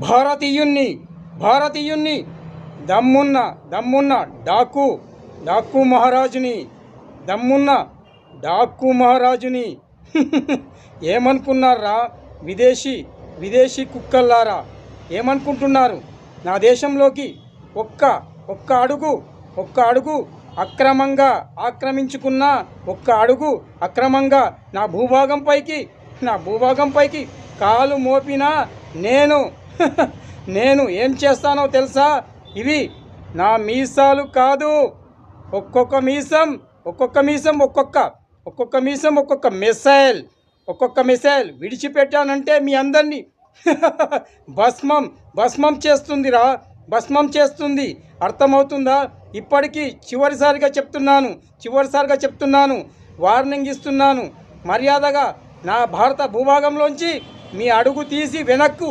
భారతీయుణ్ణి భారతీయుణ్ణి దమ్మున్న దమ్మున్న డాకు డాకు మహారాజుని దమ్మున్న డాకు మహారాజుని. ఏమనుకున్నారా? విదేశీ విదేశీ కుక్కల్లారా? ఏమనుకుంటున్నారు? నా దేశంలోకి ఒక్క ఒక్క అడుగు ఒక్క అడుగు అక్రమంగా ఆక్రమించుకున్న ఒక్క అడుగు అక్రమంగా నా భూభాగంపైకి నా భూభాగంపైకి కాలు మోపినా నేను నేను ఏం చేస్తానో తెలుసా? ఇవి నా మీసాలు కాదు. ఒక్కొక్క మీసం ఒక్కొక్క మీసం ఒక్కొక్క ఒక్కొక్క మీసం ఒక్కొక్క మిసైల్ ఒక్కొక్క మిసైల్ విడిచిపెట్టానంటే మీ అందరినీ భస్మం భస్మం చేస్తుందిరా భస్మం చేస్తుంది. అర్థమవుతుందా? ఇప్పటికీ చివరిసారిగా చెప్తున్నాను చివరిసారిగా చెప్తున్నాను వార్నింగ్ ఇస్తున్నాను. మర్యాదగా నా భారత భూభాగంలోంచి మీ అడుగు తీసి వెనక్కు.